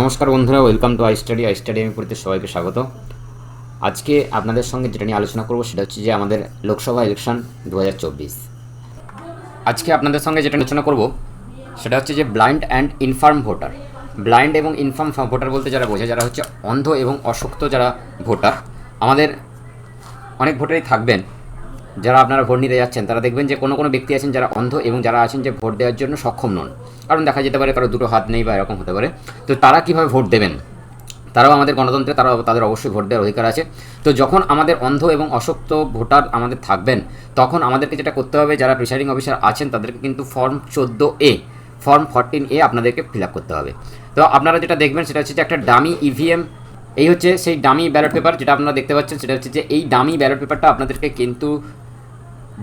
নমস্কার বন্ধুরা welcome to I study I study আমি পড়তে সবাইকে স্বাগত। আজকে আপনাদের সঙ্গে যেটা নিয়ে আলোচনা করব সেটা হচ্ছে যে আমাদের লোকসভা ইলেকশন দু হাজার চব্বিশ। আজকে আপনাদের সঙ্গে যেটা আলোচনা করব সেটা হচ্ছে যে blind and infirm voter blind এবং ইনফার্ম ভোটার বলতে যারা বোঝে, যারা হচ্ছে অন্ধ এবং অশক্ত যারা ভোটার আমাদের অনেক ভোটারই থাকবেন। যারা আপনারা ভোট নিতে যাচ্ছেন, তারা দেখবেন যে কোনো কোনো ব্যক্তি আছেন যারা অন্ধ এবং যারা আছেন যে ভোট দেওয়ার জন্য সক্ষম নন। কারণ দেখা যেতে পারে কারও দুটো হাত নেই বা এরকম হতে পারে। তো তারা কীভাবে ভোট দেবেন? তারাও আমাদের গণতন্ত্রে তারা তাদের অবশ্যই ভোট দেওয়ার অধিকার আছে। তো যখন আমাদের অন্ধ এবং অশক্ত ভোটার আমাদের থাকবেন, তখন আমাদেরকে যেটা করতে হবে, যারা প্রিসাইডিং অফিসার আছেন, তাদেরকে কিন্তু ফর্ম চোদ্দ এ ফর্ম ফরটিন এ আপনাদেরকে ফিল আপ করতে হবে। তো আপনারা যেটা দেখবেন, সেটা হচ্ছে যে একটা ডামি ইভিএম এই হচ্ছে সেই ডামি ব্যালট পেপার যেটা আপনারা দেখতে পাচ্ছেন, সেটা হচ্ছে যে এই ডামি ব্যালট পেপারটা আপনাদেরকে কিন্তু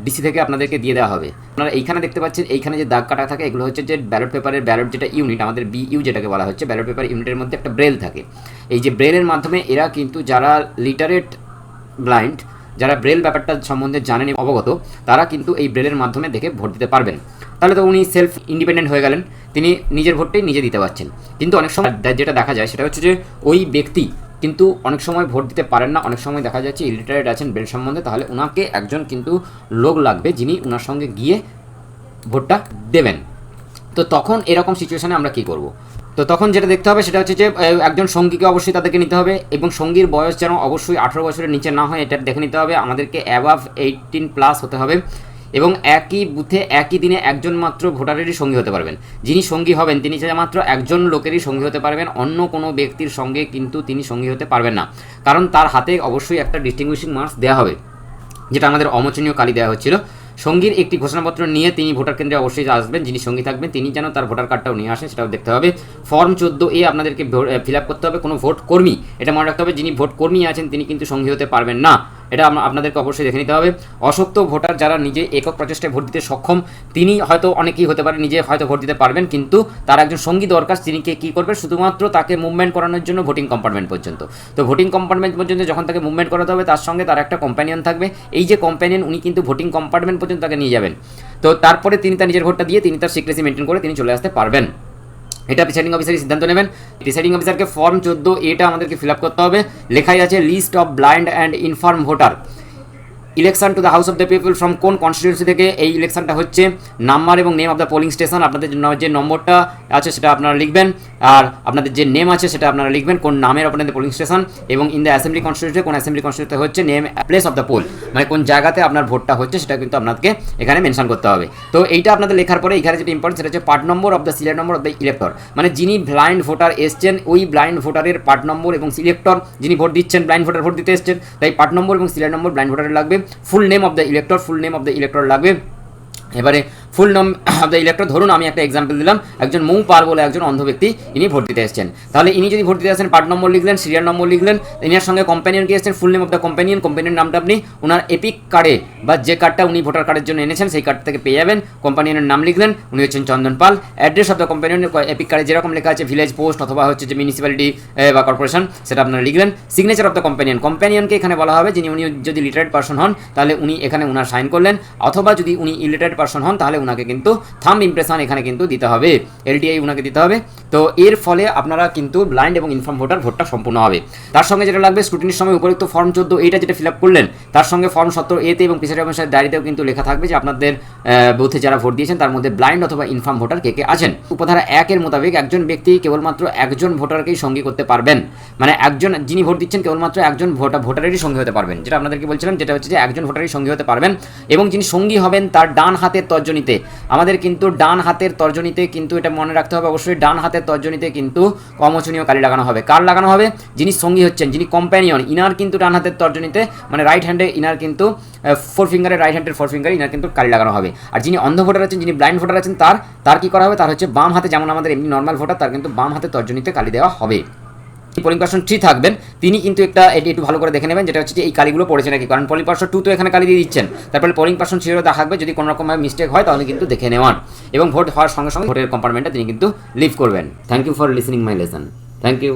ডিসি থেকে আপনাদেরকে দিয়ে দেওয়া হবে। আপনারা এইখানে দেখতে পাচ্ছেন, এইখানে যে দাগ কাটা থাকে, এগুলো হচ্ছে যে ব্যালট পেপারের ব্যালট যেটা ইউনিট, আমাদের বি ইউ যেটাকে বলা হচ্ছে, ব্যালট পেপার ইউনিটের মধ্যে একটা ব্রেল থাকে। এই যে ব্রেলের মাধ্যমে এরা কিন্তু যারা লিটারেট ব্লাইন্ড, যারা ব্রেল ব্যাপারটা সম্বন্ধে জানেন অবগত, তারা কিন্তু এই ব্রেলের মাধ্যমে দেখে ভোট দিতে পারবেন। তাহলে তো উনি সেলফ ইন্ডিপেন্ডেন্ট হয়ে গেলেন, তিনি নিজের ভোটটাই নিজে দিতে পারছেন। কিন্তু অনেক সময় যেটা দেখা যায়, সেটা হচ্ছে যে ওই ব্যক্তি কিন্তু অনেক সময় ভোট দিতে পারেন না, অনেক সময় দেখা যাচ্ছে ইলিটারেট আছেন, বেল সম্বন্ধে, তাহলে ওনাকে একজন কিন্তু লোক লাগবে যিনি ওনার সঙ্গে গিয়ে ভোটটা দেবেন। তো তখন এরকম সিচুয়েশানে আমরা কি করব? তো তখন যেটা দেখতে হবে সেটা হচ্ছে যে একজন সঙ্গীকে অবশ্যই তাদেরকে নিতে হবে এবং সঙ্গীর বয়স যেন অবশ্যই আঠেরো বছরের নিচে না হয়, এটা দেখে নিতে হবে। আমাদেরকে অ্যাবাভ এইটিন প্লাস হতে হবে। এবং একই বুথে একই দিনে একজন মাত্র ভোটারেরই সঙ্গী হতে পারবেন। যিনি সঙ্গী হবেন, তিনি মাত্র একজন লোকেরই সঙ্গী হতে পারবেন, অন্য কোনো ব্যক্তির সঙ্গে কিন্তু তিনি সঙ্গী হতে পারবেন না। কারণ তার হাতে অবশ্যই একটা ডিস্টিংগুইশিং মার্কস দেওয়া হবে, যেটা আমাদের অমোচনীয় কালি দেওয়া হচ্ছিল। সঙ্গীর একটি ঘোষণাপত্র নিয়ে তিনি ভোটার কেন্দ্রে অবশ্যই আসবেন, যিনি সঙ্গী থাকবেন, তিনি যেন তার ভোটার কার্ডটাও নিয়ে আসেন, সেটাও দেখতে হবে। ফর্ম চোদ্দ এ আপনাদেরকে ফিল আপ করতে হবে, কোনো ভোট কর্মী, এটা মনে রাখতে হবে, যিনি ভোট কর্মী আছেন, তিনি কিন্তু সঙ্গী হতে পারবেন না। এটা আপনাদেরকে অবশ্যই দেখে নিতে হবে। অশক্ত ভোটার যারা নিজে একক প্রচেষ্টায় ভোট দিতে সক্ষম, তিনি হয়তো অনেকেই হতে পারে নিজে হয়তো ভোট দিতে পারবেন, কিন্তু তার একজন সঙ্গী দরকার, তিনি কে কী করবেন শুধুমাত্র তাকে মুভমেন্ট করানোর জন্য ভোটিং কম্পার্টমেন্ট পর্যন্ত। তো ভোটিং কম্পার্টমেন্ট পর্যন্ত যখন তাকে মুভমেন্ট করাতে হবে, তার সঙ্গে তার একটা কম্প্যানিয়ন থাকবে। এই যে কম্প্যানিয়ন উনি কিন্তু ভোটিং কম্পার্টমেন্ট পর্যন্ত তাকে নিয়ে যাবেন। তো তারপরে তিনি তার নিজের ভোটটা দিয়ে তিনি তার সিক্রেসি মেনটেন করে তিনি চলে আসতে পারবেন। এটা প্রিসাইডিং অফিসারই সিদ্ধান্ত নেবেন। প্রিসাইডিং অফিসারকে ফর্ম চোদ্দ, এটা আমাদেরকে ফিল করতে হবে। লেখাই আছে list of blind and inform voter election to the house of the people from কোন কনস্টিটিউন্সি থেকে এই ইলেকশনটা হচ্ছে, নাম্বার এবং name of the polling station আপনাদের যে নম্বরটা আছে সেটা আপনারা লিখবেন, আর আপনাদের যে নেম আছে সেটা আপনারা লিখবেন, কোন নামের আপনাদের পোলিং স্টেশন এবং ইন দ্য অ্যাসেম্বলি কনস্টিটিউন্সি কোন অ্যাসেম্বলি কনস্টিটিউন্সি হচ্ছে name place of the poll মানে কোন জায়গাতে আপনার ভোটটা হচ্ছে সেটা কিন্তু আপনাকে এখানে মেনশন করতে হবে। তো এইটা আপনাদের লেখার পরে এখানে যেটা ইম্পর্টেন্ট সেটা হচ্ছে part number of the serial number of the elector মানে যিনি ব্লাইন্ড ভোটার এসছেন, ওই ব্লাইন্ড ভোটারের পার্ট নম্বর এবং সিলেক্টর যিনি ভোট দিচ্ছেন ব্লাইন্ড ভোটার ভোট দিতে এসছেন, তাই পার্ট নম্বর এবং সিরিয়াল নম্বর ব্লাইন্ড ভোটারের লাগবে। Full name of the elector full name of the elector লাগবে। এবারে ফুল নাম অফ দ্য ইলেক্টর ধরুন আমি একটা এক্সাম্পল দিলাম, একজন মৌ পাল বলে একজন অন্ধ ব্যক্তি, ইনি ভোট দিতে এসেছেন। তাহলে ইনি যদি ভোট দিতে আসেন পার্ট নম্বর লিখলেন সিরিয়াল নম্বর লিখলেন, ইনার সঙ্গে কম্প্যানিয়ন কি এসেছেন full name of the companion কোম্পানির নামটা আপনি ওনার এপিক কার্ডে বা যে কার্ডটা উনি ভোটার কার্ডের জন্য এনেছেন, সেই কার্ড থেকে পেয়ে যাবেন। কোম্পানিয়নের নাম লিখলেন, উনি হচ্ছেন Chandan Pal. Address of the companion EPIC কার্ডে যেরকম লেখা আছে ভিলেজ পোস্ট অথবা হচ্ছে যে মিউনিসিপ্যালিটি বা কর্পোরেশন সেটা আপনারা লিখলেন। সিগনেচার অফ দ্য কোম্পানিয়ন কোম্পানিয়নকে এখানে বলা হবে, যিনি উনি যদি লিটারেট পার্সন হন, তাহলে উনি এখানে উনার সাইন করলেন। অথবা যদি উনি ইলিটারেট পার্সন হন, তাহলে উনাকে কিন্তু থাম ইমপ্রেশন এখানে কিন্তু দিতে হবে এলটিআই উনাকে দিতে হবে। তো এর ফলে আপনারা কিন্তু ব্লাইন্ড এবং ইনফর্ম ভোটার ভোটটা সম্পূর্ণ হবে। তার সঙ্গে যেটা লাগবে স্ক্রুটিনির সময় উপযুক্ত ফর্ম চোদ্দ এইটা যেটা ফিল আপ করলেন, তার সঙ্গে ফর্ম সত্তর এতে এবং পিছাড়ি অনুসারে ডায়েরিতেও কিন্তু লেখা থাকবে যে আপনাদের বুথে যারা ভোট দিয়েছেন, তার মধ্যে ব্লাইন্ড অথবা ইনফর্ম ভোটার কে কে আছেন। উপধারা একের মোতাবেক একজন ব্যক্তি কেবলমাত্র একজন ভোটারকেই সঙ্গী করতে পারবেন। মানে একজন, যিনি ভোট দিচ্ছেন, কেবলমাত্র একজন ভোটার ভোটারেরই সঙ্গী হতে পারবেন। যেটা আপনাদেরকে বলছিলাম, যেটা হচ্ছে যে একজন ভোটারই সঙ্গী হতে পারবেন এবং যিনি সঙ্গী হবেন, তার ডান হাতের তর্জনীতে আমাদের কিন্তু ডান হাতের তর্জনীতে কিন্তু এটা মনে রাখতে হবে। অবশ্যই ডান হাতের তর্জনীতে কিন্তু কমোচনীয় কালি লাগানো হবে। কার লাগানো হবে? যিনি সঙ্গী হচ্ছেন, যিনি কম্প্যানিয়ন ইনার কিন্তু ডান হাতের তর্জনীতে মানে রাইট হ্যান্ডে ইনার কিন্তু ফোর ফিঙ্গারে রাইট হ্যান্ডের ফোর ফিঙ্গারে ইনার কিন্তু কালি লাগানো হবে। আর যিনি অন্ধ ভোটার আছেন, যিনি ব্লাইন্ড ভোটার আছেন, তার তার কি করা হবে? তার হচ্ছে বাম হাতে, যেমন আমাদের এমনি নর্মাল ভোটার তার কিন্তু বাম হাতে তর্জনীতে কালি দেওয়া হবে। পোলিং পার্সন থ্রি থাকবেন, তিনি কিন্তু একটা এটি একটু ভালো করে দেখে নেবেন, যেটা হচ্ছে যে এই কালিগুলো পড়েছে নাকি? কারণ পলিং পার্সন টু তো এখানে কালি দিয়ে দিচ্ছেন। তারপরে পলিং পার্সন থ্রিও থাকবে, যদি কোনো রকমভাবে মিস্টেক হয়, তাহলে কিন্তু দেখে নেওয়ান। এবং ভোট হওয়ার সঙ্গে সঙ্গে ভোটের কম্পার্টমেন্টটা তিনি কিন্তু লিভ করবেন। Thank you for listening my lesson thank you